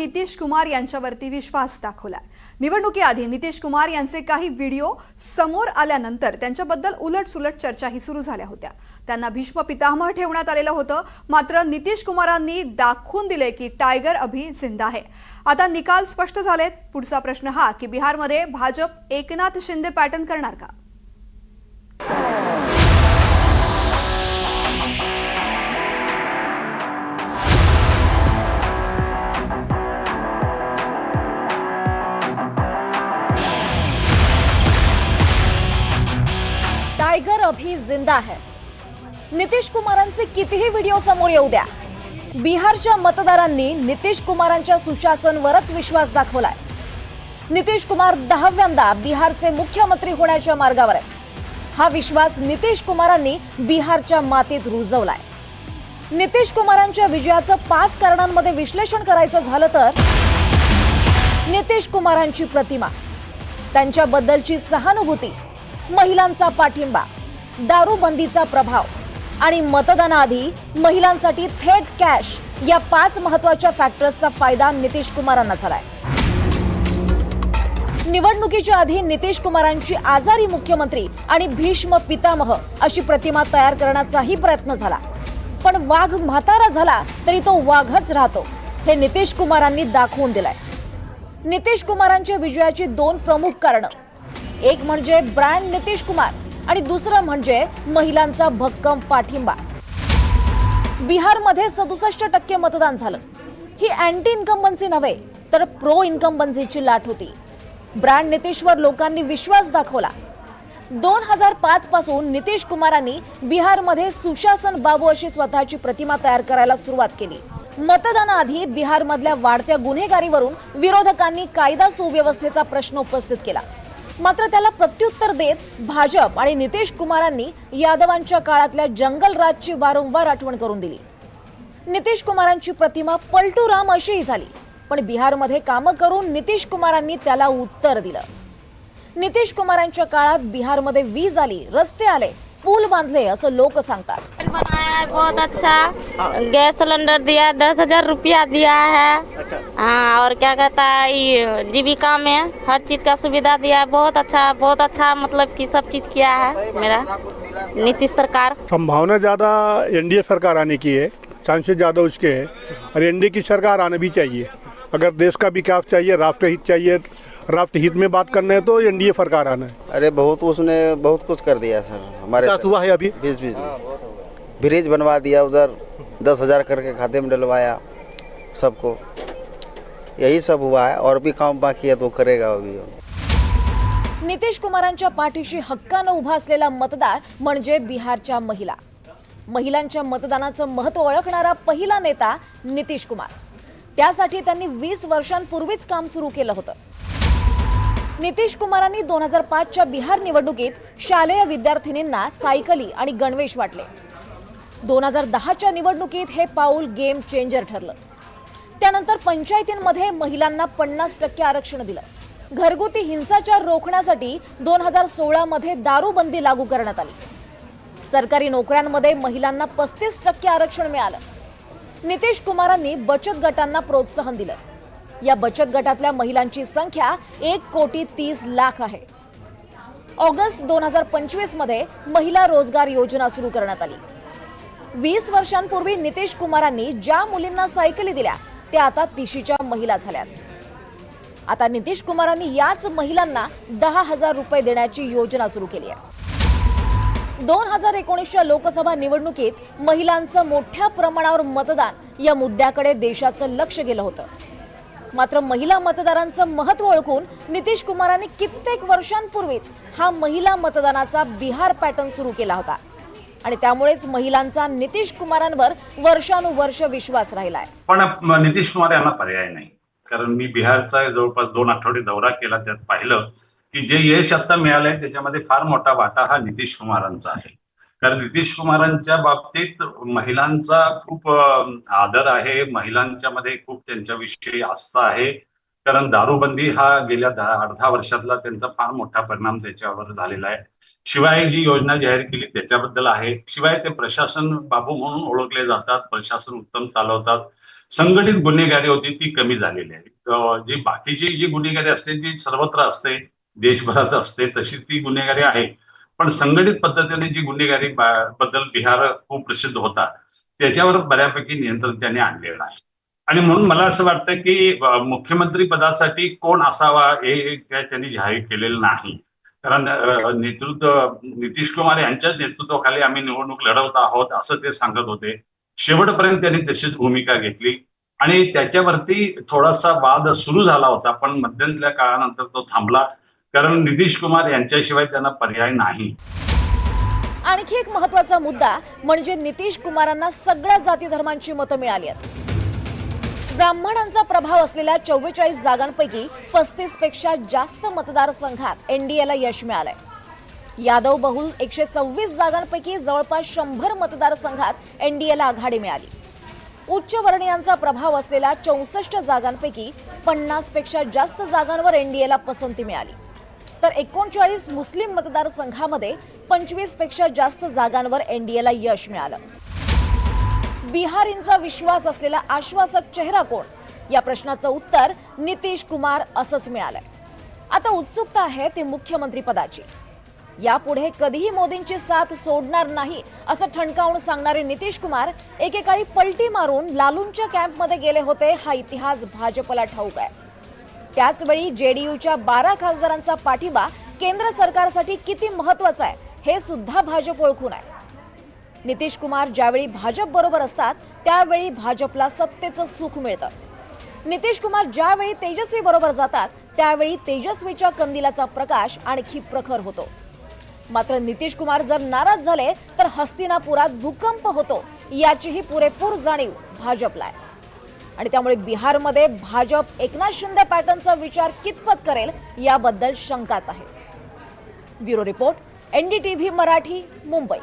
नितीश कुमार यांच्यावरती विश्वास दाखवला निवडणुकीआधी नितीश कुमार यांचे काही व्हिडिओ समोर आल्यानंतर त्यांच्याबद्दल उलटसुलट चर्चाही सुरू झाल्या होत्या. त्यांना भीष्म पितामह ठेवण्यात आलेलं होतं. मात्र नितीश कुमारांनी दाखवून दिले की टायगर अभि जिंदा आहे आता निकाल स्पष्ट झालेत. पुढचा प्रश्न हा की बिहारमध्ये भाजप एकनाथ शिंदे पॅटर्न करणार का? अभी जिंदा है। नितीश कुमारांचे कितीही व्हिडिओ समोर येऊ द्या। बिहारच्या मतदारांनी नितीश कुमारांच्या सुशासनवरच विश्वास दाखवलाय। नितीश कुमार दहाव्यांदा बिहारचे मुख्यमंत्री होण्याच्या मार्गावर आहे हा विश्वास नितीश कुमारांनी बिहारच्या मातीत रुजवलाय। नितीश कुमारांच्या विजयाचं पाच कारणांमध्ये विश्लेषण करायचं झालं तर? नितीश कुमारांची प्रतिमा त्यांच्याबद्दलची सहानुभूती महिलांचा पाठिंबा दारूबंदीचा प्रभाव आणि मतदानाआधी महिलांसाठी थेट कॅश या पाच महत्त्वाच्या फॅक्टर्सचा फायदा नितीश कुमारांना झालाय. निवडणुकीच्या आधी नितीश कुमारांची आजारी मुख्यमंत्री आणि भीष्म पितामह अशी प्रतिमा तयार करण्याचाही प्रयत्न झाला. पण वाघ म्हातारा झाला तरी तो वाघच राहतो हे नितीश कुमारांनी दाखवून दिलंय. नितीश कुमारांच्या विजयाची दोन प्रमुख कारण. एक म्हणजे ब्रँड नितीश कुमार आणि दुसरं म्हणजे महिलांचा भक्कम पाठिंबा. बिहारमध्ये सदुसष्ट टक्के मतदान झालं. ही अँटी इन्कम्बन्सी नव्हे तर प्रो इन्कम्बन्सीची लाट होती. ब्रँड नितीशवर लोकांनी विश्वास दाखवला. दोन हजार पाच पासून नितीश कुमारांनी बिहारमध्ये सुशासन बाबू अशी स्वतःची प्रतिमा तयार करायला सुरुवात केली. मतदानाआधी बिहारमधल्या वाढत्या गुन्हेगारीवरून विरोधकांनी कायदा सुव्यवस्थेचा प्रश्न उपस्थित केला. मात्र त्याला प्रत्युत्तर देत भाजप आणि नितीश कुमारांनी यादवांच्या काळातल्या जंगल राजची वारंवार आठवण करून दिली. नितीश कुमारांची प्रतिमा पलटू राम अशीही झाली पण बिहारमध्ये कामं करून नितीश कुमारांनी त्याला उत्तर दिलं. नितीश कुमारांच्या काळात बिहारमध्ये वीज आली रस्ते आले पूल बांधले असं लोक सांगतात. बनाया है बहुत अच्छा। गैस सिलेंडर दिया दस हज़ार रुपया दिया है। हाँ और क्या कहता है ये जीविका में हर चीज़ का सुविधा दिया है बहुत अच्छा बहुत अच्छा मतलब कि सब चीज़ किया है मेरा। नीतीश सरकार। संभावना ज़्यादा एनडीए सरकार आने की है चांसेस ज़्यादा उसके है और एनडीए की सरकार आना भी चाहिए। अगर देश का विकास चाहिए राष्ट्रहित चाहिए राष्ट्रहित में बात करना है तो एनडीए सरकार आना है। अरे बहुत उसने बहुत कुछ कर दिया सर हमारे हुआ है अभी? बीच में। ब्रिज बनवा दिया उधर दस हजार करके खाते में डलवाया सबको। यही सब हुआ है और भी काम बाकी है तो करेगा अभी। नितीश कुमारांच्या पाठीशी हक्कानं उभा असलेला मतदार म्हणजे बिहारच्या महिला। महिलांच्या मतदानाचं महत्त्व ओळखणारा पहिला नेता नितीश कुमार। त्यासाठी त्यांनी वीस वर्षांपूर्वीच काम सुरू केलं होतं. नितीश कुमारांनी दोन हजार पाचच्या बिहार निवडणुकीत शालेय विद्यार्थिनींना सायकली आणि गणवेश वाटले. दोन हजार दहाच्या निवडणुकीत हे पाऊल गेम चेंजर ठरलं. त्यानंतर पंचायतींमध्ये महिलांना पन्नास टक्के आरक्षण दिलं. घरगुती हिंसाचार रोखण्यासाठी दोन हजार सोळामध्ये दारूबंदी लागू करण्यात आली. सरकारी नोकऱ्यांमध्ये महिलांना पस्तीस टक्के आरक्षण मिळालं. नितीश कुमारांनी बचत गटांना प्रोत्साहन दिलं. या बचत गटातल्या महिलांची संख्या एक कोटी तीस लाख आहे. ऑगस्ट दोन हजार पंचवीसमध्ये महिला रोजगार योजना सुरू करण्यात आली. वीस वर्षांपूर्वी नितीश कुमारांनी ज्या मुलींना सायकली दिल्या त्या आता तिशीच्या महिला झाल्यात. आता नितीश कुमारांनी याच महिलांना दहा हजार रुपये देण्याची योजना सुरू केली आहे. दोन हजार एकोणीसच्या लोकसभा निवडणुकीत महिलांचं मोठ्या प्रमाणावर मतदान या मुद्द्याकडे देशाचं लक्ष गेलं होतं. मात्र महिला मतदारांचं महत्त्व ओळखून नितीश कुमारांनी कित्येक वर्षांपूर्वीच हा महिला मतदानाचा बिहार पॅटर्न सुरू केला होता. आणि त्यामुळेच महिलांचा नितीश कुमारांवर वर्षानुवर्ष विश्वास राहिलाय. पण नितीश कुमार यांना पर्याय नाही. कारण मी बिहारचा जवळपास दोन आठवडे दौरा केला त्यात पाहिलं की जे यश आता मिळालंय त्याच्यामध्ये फार मोठा वाटा हा नितीश कुमारांचा आहे. कारण नितीश कुमारांच्या बाबतीत महिलांचा खूप आदर आहे महिलांच्या मध्ये खूप त्यांच्याविषयी आस्था आहे. कारण दारूबंदी हा गेल्या अर्धा वर्षातला त्यांचा फार मोठा परिणाम त्याच्यावर झालेला आहे. शिवाय जी योजना जाहीर केली त्याच्याबद्दल आहे. शिवाय ते प्रशासन बाबू म्हणून ओळखले जातात प्रशासन उत्तम चालवतात. संघटित गुन्हेगारी होती ती कमी झालेली आहे. जी बाकीची जी गुन्हेगारी असते ती सर्वत्र असते. देशभरात असते तशी ती गुन्हेगारी आहे. पण संघटित पद्धतीने जी गुन्हेगारी बद्दल बिहार खूप प्रसिद्ध होता त्याच्यावर बऱ्यापैकी नियंत्रण त्याने आणलेलं आहे. आणि म्हणून मला असं वाटतं की मुख्यमंत्री पदासाठी कोण असावा हे त्या- त्यांनी जाहीर केलेलं नाही. कारण नेतृत्व नितीश कुमार यांच्याच नेतृत्वाखाली आम्ही निवडणूक लढवत आहोत असं ते सांगत होते. शेवटपर्यंत त्यांनी तशीच भूमिका घेतली. आणि त्याच्यावरती थोडासा वाद सुरू झाला होता पण मध्यंतल्या काळानंतर तो थांबला. कारण नितीश कुमार यांच्याशिवाय त्यांना पर्याय नाही. आणखी एक महत्त्वाचा मुद्दा म्हणजे नितीश कुमारांना सगळ्या जाती धर्मांची मतं मिळाली आहेत. ब्राह्मणांचा प्रभाव असलेल्या चव्वेचाळीस जागांपैकी पस्तीसपेक्षा जास्त मतदारसंघात एनडीएला यश मिळालंय. यादव बहुल एकशे सव्वीस जागांपैकी जवळपास शंभर मतदारसंघात एनडीएला आघाडी मिळाली. उच्च वर्णीयांचा प्रभाव असलेल्या चौसष्ट जागांपैकी पन्नासपेक्षा जास्त जागांवर एनडीएला पसंती मिळाली. तर एकोणचाळीस मुस्लिम मतदारसंघामध्ये पंचवीसपेक्षा जास्त जागांवर एनडीएला यश मिळालं. बिहारींचा विश्वास असलेला आश्वासक चेहरा कोण? या प्रश्नाचं उत्तर नितीश कुमार असंच मिळालंय. आता उत्सुकता आहे ती मुख्यमंत्री पदाची यापुढे कधीही मोदींची साथ सोडणार नाही असं ठणकावून सांगणारे नितीश कुमार एकेकाळी पलटी मारून लालूंच्या कॅम्पमध्ये गेले होते हा इतिहास भाजपला ठाऊक आहे. त्याचवेळी जेडीयूच्या बारा खासदारांचा पाठिंबा केंद्र सरकारसाठी किती महत्त्वाचा आहे हे सुद्धा भाजप ओळखून आहे. नितीश कुमार ज्यावेळी भाजप बरोबर असतात त्यावेळी भाजपला सत्तेचं सुख मिळतं. नितीश कुमार ज्यावेळी तेजस्वी बरोबर जातात त्यावेळी तेजस्वीच्या कंदिलाचा प्रकाश आणखी प्रखर होतो. मात्र नितीश कुमार जर नाराज झाले तर हस्तिनापुरात भूकंप होतो याचीही पुरेपूर जाणीव भाजपला आहे. आणि त्यामुळे बिहारमध्ये भाजप एकनाथ शिंदे पॅटर्नचा विचार कितपत करेल याबद्दल शंकाच आहे. Bureau report NDTV Marathi Mumbai.